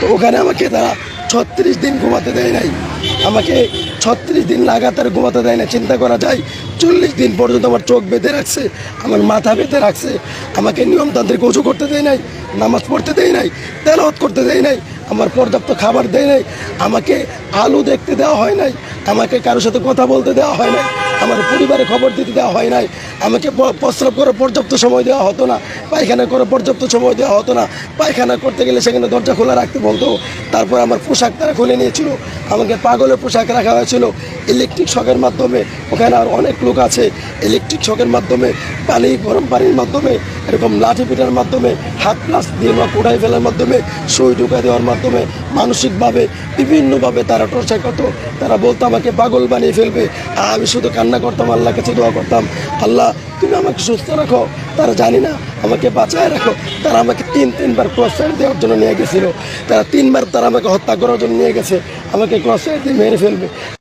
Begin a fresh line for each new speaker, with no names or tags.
তো ওখানে আমাকে তারা ছত্রিশ দিন ঘুমাতে দেয় নাই। আমাকে ছত্রিশ দিন লাগাতার ঘুমাতে দেয় না চিন্তা করা যায়, চল্লিশ দিন পর্যন্ত আমার চোখ বেঁধে রাখছে, আমার মাথা বেঁধে রাখছে, আমাকে নিয়মতান্ত্রিক উঁচু করতে দেয় নাই, নামাজ পড়তে দেয় নাই, তেলাওয়াত করতে দেয় নাই, আমার পর্যাপ্ত খাবার দেয় নাই, আমাকে আলু দেখতে দেওয়া হয় নাই, আমাকে কারোর সাথে কথা বলতে দেওয়া হয় নাই আমার পরিবারে খবর দিতে দেওয়া হয় নাই। আমাকে প্রস্রাব করার পর্যাপ্ত সময় দেওয়া হতো না। পায়খানা করে পর্যাপ্ত সময় দেওয়া হতো না। পায়খানা করতে গেলে সেখানে দরজা খোলা রাখতে বলতো তারপর আমার পোশাক তারা খুলে নিয়েছিল। আমাকে পাগলের পোশাক রাখা হয়েছিল। ইলেকট্রিক শখের মাধ্যমে। ওখানে আর অনেক লোক আছে। ইলেকট্রিক শখের মাধ্যমে, পানি, গরম পানির মাধ্যমে এরকম লাঠি পিটার মাধ্যমে, হাত প্লাস দিয়ে বা কোড়াই ফেলার মাধ্যমে, সই ঢুকা দেওয়ার মাধ্যমে মানসিকভাবে, বিভিন্নভাবে তারা টর্চার করতো। তারা বলতো, আমাকে পাগল বানিয়ে ফেলবে। আমি শুধু কান্না করতাম আল্লাহ কাছে দোয়া করতাম। আল্লাহ, তুমি আমাকে সুস্থ রাখো। তারা জানি না, আমাকে বাঁচায় রাখো। তারা আমাকে তিন, তিনবার ক্রস ফায়ার দেওয়ার জন্য নিয়ে গেছিল। তারা তিনবার তারা আমাকে হত্যা করার জন্য নিয়ে গেছে। আমাকে ক্রস ফায়ার দিয়ে মেরে ফেলবে।